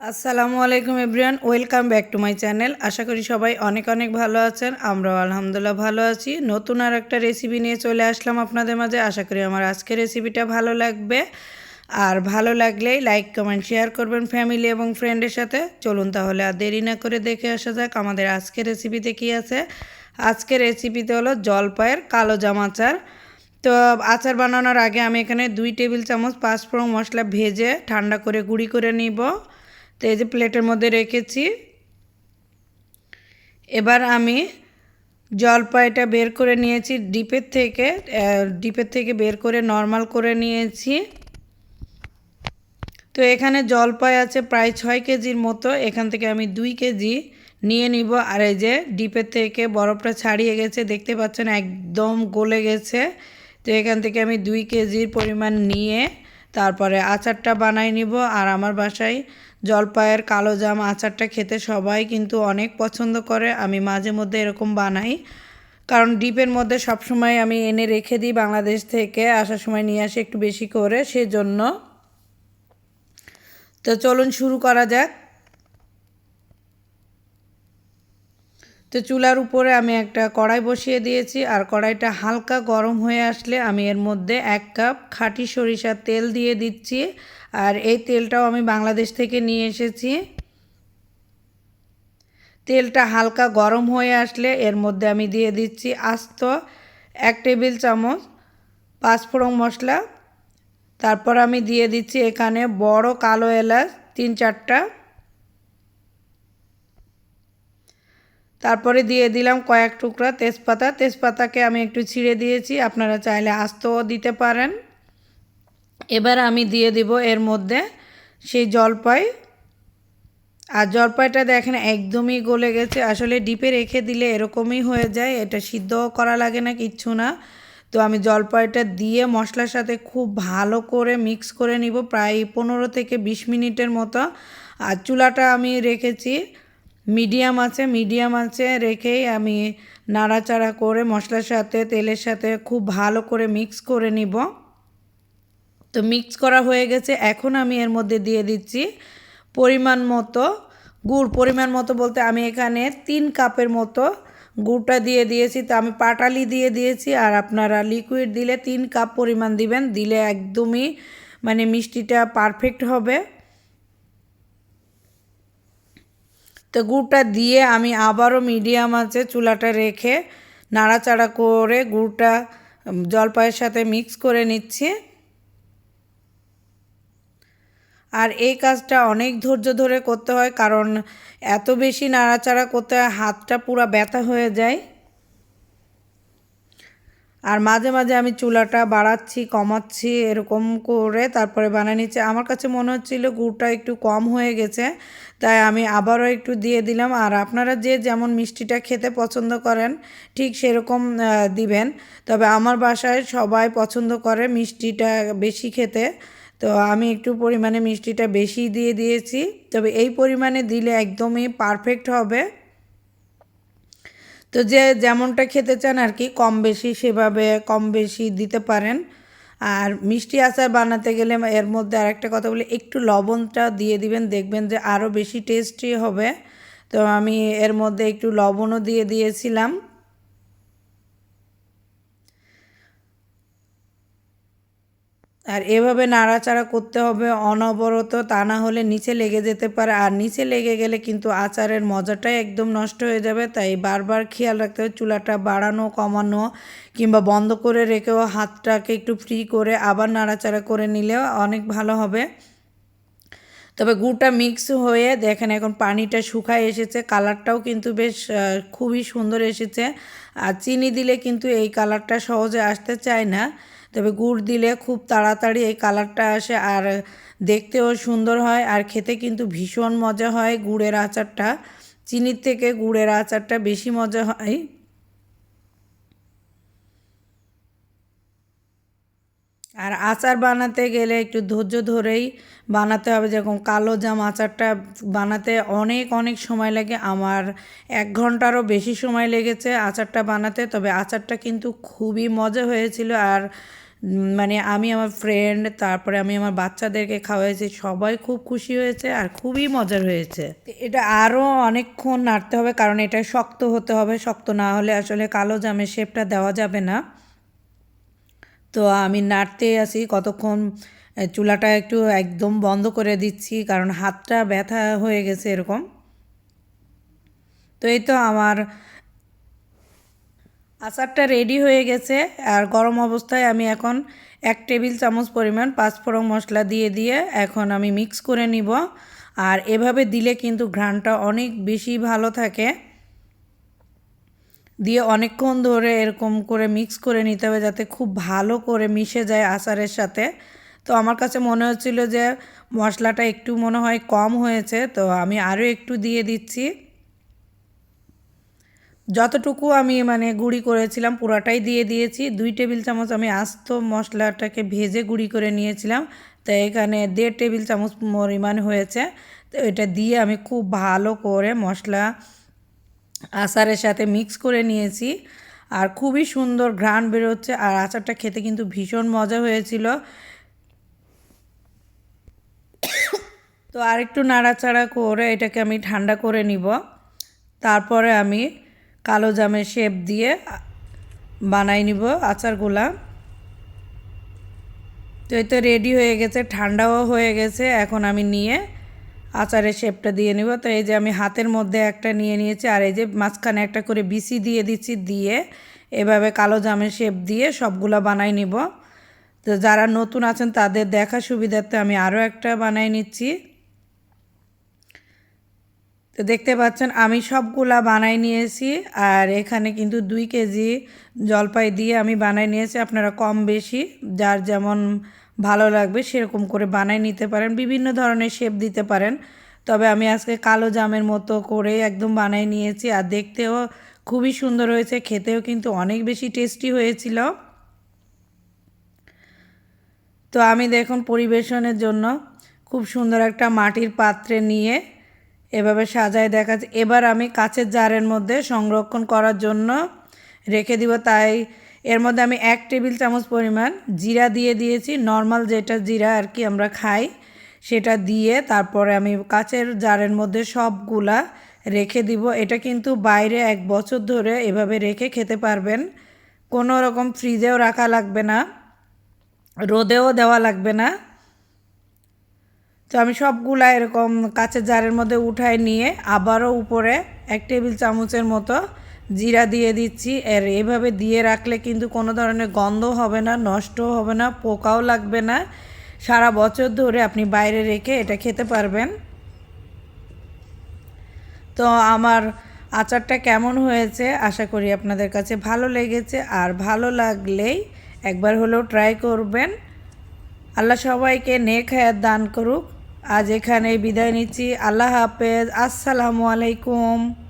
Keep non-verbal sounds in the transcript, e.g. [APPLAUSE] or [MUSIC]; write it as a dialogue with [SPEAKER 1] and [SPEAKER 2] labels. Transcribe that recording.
[SPEAKER 1] আসসালামু আলাইকুম everyone, welcome back to my channel. আশা করি সবাই অনেক অনেক ভালো আছেন, আমরাও আলহামদুলিল্লাহ ভালো আছি। নতুন আর একটা রেসিপি নিয়ে চলে আসলাম আপনাদের মাঝে। আশা করি আমার আজকের রেসিপিটা ভালো লাগবে। আর ভালো লাগলেই লাইক কমেন্ট শেয়ার করবেন ফ্যামিলি এবং ফ্রেন্ডের সাথে। চলুন তাহলে আর দেরি না করে দেখে আসা যাক আমাদের আজকের রেসিপিতে কী আছে। আজকের রেসিপিতে হলো জলপাইয়ের কালো জাম আচার। তো আচার বানানোর আগে আমি এখানে দুই টেবিল চামচ পাঁচ পাঁচফোড়ন মশলা ভেজে ঠান্ডা করে গুঁড়ি করে নিব। তো এই যে প্লেটের মধ্যে রেখেছি। এবার আমি জলপাইটা বের করে নিয়েছি, ডিপের থেকে ডিপের থেকে বের করে নর্মাল করে নিয়েছি। তো এখানে জলপাই আছে প্রায় ছয় কেজির মতো, এখান থেকে আমি দুই কেজি নিয়ে নিব। আর এই যে ডিপের থেকে বরফটা ছাড়িয়ে গেছে, দেখতে পাচ্ছেন একদম গলে গেছে। তো এখান থেকে আমি দুই কেজির পরিমাণ নিয়ে তারপরে আচারটা বানাই নিব আর আমার বাসায় জলপাইয়ের কালো জাম আচারটা খেতে সবাই কিন্তু অনেক পছন্দ করে। আমি মাঝে মধ্যে এরকম বানাই। কারণ ডিপের মধ্যে সবসময় আমি এনে রেখে দিই বাংলাদেশ থেকে, আসার সময় নিয়ে আসি একটু বেশি করে, সেজন্য। তো চলুন শুরু করা যাক। তো চুলার উপরে আমি একটা কড়াই বসিয়ে দিয়েছি, আর কড়াইটা হালকা গরম হয়ে আসলে আমি এর মধ্যে এক কাপ খাঁটি সরিষার তেল দিয়ে দিচ্ছি, আর এই তেলটাও আমি বাংলাদেশ থেকে নিয়ে এসেছি। তেলটা হালকা গরম হয়ে আসলে এর মধ্যে আমি দিয়ে দিচ্ছি আস্ত এক টেবিল চামচ পাঁচফোড়ন মশলা, তারপর আমি দিয়ে দিচ্ছি এখানে বড় কালো এলাচ তিন চারটা তারপরে দিয়ে দিলাম কয়েক টুকরা তেজপাতা। তেজপাতাকে আমি একটু ছিঁড়ে দিয়েছি, আপনারা চাইলে আস্তও দিতে পারেন। এবার আমি দিয়ে দিব এর মধ্যে সেই জলপাই। আর জলপাইটা দেখেন একদমই গলে গেছে, আসলে ডিপে রেখে দিলে এরকমই হয়ে যায়, এটা সিদ্ধও করা লাগে না কিচ্ছু না। তো আমি জলপাইটা দিয়ে মশলার সাথে খুব ভালো করে মিক্স করে নিব, প্রায় পনেরো থেকে বিশ মিনিটের মতো। আর চুলাটা আমি রেখেছি মিডিয়াম আছে মিডিয়াম আছে, রেখেই আমি নাড়াচাড়া করে মশলার সাথে, তেলের সাথে খুব ভালো করে মিক্স করে নিব। তো মিক্স করা হয়ে গেছে, এখন আমি এর মধ্যে দিয়ে দিচ্ছি পরিমাণ মতো গুড়। পরিমাণ মতো বলতে আমি এখানে তিন কাপের মতো গুড়টা দিয়ে দিয়েছি। তো আমি পাটালি দিয়ে দিয়েছি আর আপনারা লিকুইড দিলে তিন কাপ পরিমাণ দিবেন। দিলে একদমই মানে মিষ্টিটা পারফেক্ট হবে। তো গুড়টা দিয়ে আমি আবারও মিডিয়াম আছে চুলাটা রেখে নাড়াচাড়া করে গুড়টা জলপাইয়ের সাথে মিক্স করে নিচ্ছি। আর এই কাজটা অনেক ধৈর্য ধরে করতে হয় কারণ এত বেশি নাড়াচাড়া করতে হয়, হাতটা পুরো ব্যথা হয়ে যায়। আর মাঝে মাঝে আমি চুলাটা বাড়াচ্ছি, কমাচ্ছি, এরকম করে তারপরে বানিয়ে নিচ্ছি। আমার কাছে মনে হচ্ছিল গুড়টা একটু কম হয়ে গেছে, তাই আমি আবারও একটু দিয়ে দিলাম। আর আপনারা যে যেমন মিষ্টিটা খেতে পছন্দ করেন, ঠিক সেরকম দিবেন। তবে আমার বাসায় সবাই পছন্দ করে মিষ্টিটা বেশি খেতে। তো আমি একটু পরিমাণে মিষ্টিটা বেশি দিয়ে দিয়েছি। তবে এই পরিমাণে দিলে একদমই পারফেক্ট হবে। তো যে যেমনটা খেতে চান আর কি, কম বেশি সেভাবে কম বেশি দিতে পারেন। আর মিষ্টি আচার বানাতে গেলে এর মধ্যে আরেকটা কথা বলি, একটু লবণটা দিয়ে দিবেন, দেখবেন যে আরও বেশি টেস্টি হবে। তো আমি এর মধ্যে একটু লবণও দিয়ে দিয়েছিলাম। আর এভাবে নাড়াচাড়া করতে হবে, অনবরত তা না হলে নিচে লেগে যেতে পারে। আর নিচে লেগে গেলে কিন্তু আচারের মজাটাই একদম নষ্ট হয়ে যাবে। তাই বারবার খেয়াল রাখতে হবে, চুলাটা বাড়ানো, কমানো কিংবা বন্ধ করে রেখেও হাতটাকে একটু ফ্রি করে আবার নাড়াচাড়া করে নিলেও অনেক ভালো হবে। তবে গুড়টা মিক্স হয়ে দেখেন এখন পানিটা শুকায় এসেছে, কালারটাও কিন্তু বেশ খুবই সুন্দর এসেছে। আর চিনি দিলে কিন্তু এই কালারটা সহজে আসতে চায় না। তবে গুড় দিলে খুব তাড়াতাড়ি এই কালারটা আসে আর দেখতেও সুন্দর হয় আর খেতে কিন্তু ভীষণ মজা হয় গুড়ের আচারটা। চিনির থেকে গুড়ের আচারটা বেশি মজা হয়। আর আচার বানাতে গেলে একটু ধৈর্য ধরেই বানাতে হবে। যেরকম কালো জাম আচারটা বানাতে অনেক অনেক সময় লাগে। আমার এক ঘন্টারও বেশি সময় লেগেছে আচারটা বানাতে। তবে আচারটা কিন্তু খুবই মজা হয়েছিল। আর মানে আমি আমার ফ্রেন্ড তারপরে আমি আমার বাচ্চাদেরকে খাওয়াইছি, সবাই খুব খুশি হয়েছে আর খুবই মজার হয়েছে। এটা আরও অনেকক্ষণ নাড়তে হবে, কারণ এটা শক্ত হতে হবে। শক্ত না হলে আসলে কালো জামের শেপটা দেওয়া যাবে না। তো আমি নাড়তেই আছি কতক্ষণ চুলাটা একটু একদম বন্ধ করে দিচ্ছি কারণ হাতটা ব্যথা হয়ে গেছে এরকম। তো এই তো আমার আচারটা রেডি হয়ে গেছে আর গরম অবস্থায় আমি এখন এক টেবিল চামচ পরিমাণ পাঁচফোড়ন মশলা দিয়ে দিয়ে এখন আমি মিক্স করে নিব। আর এভাবে দিলে কিন্তু ঘ্রাণটা অনেক বেশি ভালো থাকে। দিয়ে অনেকক্ষণ ধরে এরকম করে মিক্স করে নিতে হবে যাতে খুব ভালো করে মিশে যায় আচারের সাথে। তো আমার কাছে মনে হচ্ছিল যে মশলাটা একটু মনে হয় কম হয়েছে, তো আমি আরও একটু দিয়ে দিচ্ছি। যতটুকু আমি মানে গুঁড়ি করেছিলাম পুরাটাই দিয়ে দিয়েছি। দুই টেবিল চামচ আমি আস্ত মশলাটাকে ভেজে গুঁড়ি করে নিয়েছিলাম, তো এখানে দেড় টেবিল চামচ পরিমাণ হয়েছে। তো এটা দিয়ে আমি খুব ভালো করে মশলা আচারের সাথে মিক্স করে নিয়েছি। আর খুবই সুন্দর ঘ্রাণ বেরোচ্ছে। আর আচারটা খেতে কিন্তু ভীষণ মজা হয়েছিল। [COUGHS] তো আরেকটু নাড়াচাড়া করে এটাকে আমি ঠান্ডা করে নিব। তারপরে আমি কালো জামের শেপ দিয়ে বানাই নিব আচারগুলা। তো এই তো রেডি হয়ে গেছে, ঠান্ডাও হয়ে গেছে। এখন আমি নিয়ে আচারের শেপটা দিয়ে নিব। তো এই যে আমি হাতের মধ্যে একটা নিয়ে নিয়েছি, আর এই যে মাঝখানে একটা করে বিসি দিয়ে দিচ্ছি, দিয়ে এভাবে কালো জামের শেপ দিয়ে সবগুলো বানাই নিব। তো যারা নতুন আছেন, তাদের দেখা সুবিধার্থে আমি আরও একটা বানাই নিচ্ছি। তো দেখতে পাচ্ছেন, আমি সবগুলা বানাই নিয়েছি, আর এখানে কিন্তু দুই কেজি জলপাই দিয়ে আমি বানাই নিয়েছি। আপনারা কম বেশি, যার যেমন ভালো লাগবে, সেরকম করে বানাই নিতে পারেন, বিভিন্ন ধরনের শেপ দিতে পারেন। তবে আমি আজকে কালো জামের মতো করে একদম বানাই নিয়েছি, আর দেখতেও খুবই সুন্দর হয়েছে, খেতেও কিন্তু অনেক বেশি টেস্টি হয়েছিল। তো আমি দেখুন পরিবেশনের জন্য খুব সুন্দর একটা মাটির পাত্রে নিয়ে এভাবে সাজায় দেখা এবার আমি কাচের জারের মধ্যে সংরক্ষণ করার জন্য রেখে দিব, তাই এর মধ্যে আমি এক টেবিল চামচ পরিমাণ জিরা দিয়ে দিয়েছি। নর্মাল যেটা জিরা আর কি আমরা খাই, সেটা দিয়ে তারপরে আমি কাচের জারের মধ্যে সবগুলা রেখে দিব। এটা কিন্তু বাইরে এক বছর ধরে এভাবে রেখে খেতে পারবেন। কোনো রকম ফ্রিজেও রাখা লাগবে না, রোদেও দেওয়া লাগবে না। তো আমি সবগুলা এরকম কাঁচের জারের মধ্যে উঠায় নিয়ে আবারও উপরে এক টেবিল চামচের মতো জিরা দিয়ে দিচ্ছি। এর এভাবে দিয়ে রাখলে কিন্তু কোনো ধরনের গন্ধ হবে না, নষ্টও হবে না, পোকাও লাগবে না। সারা বছর ধরে আপনি বাইরে রেখে এটা খেতে পারবেন। তো আমার আচারটা কেমন হয়েছে আশা করি আপনাদের কাছে ভালো লেগেছে। আর ভালো লাগলেই একবার হলেও ট্রাই করবেন। আল্লাহ সবাইকে নেক হায়াত দান করুক। আজ এখানে বিদায় নিচ্ছি। আল্লাহ হাফেজ। আসসালামু আলাইকুম।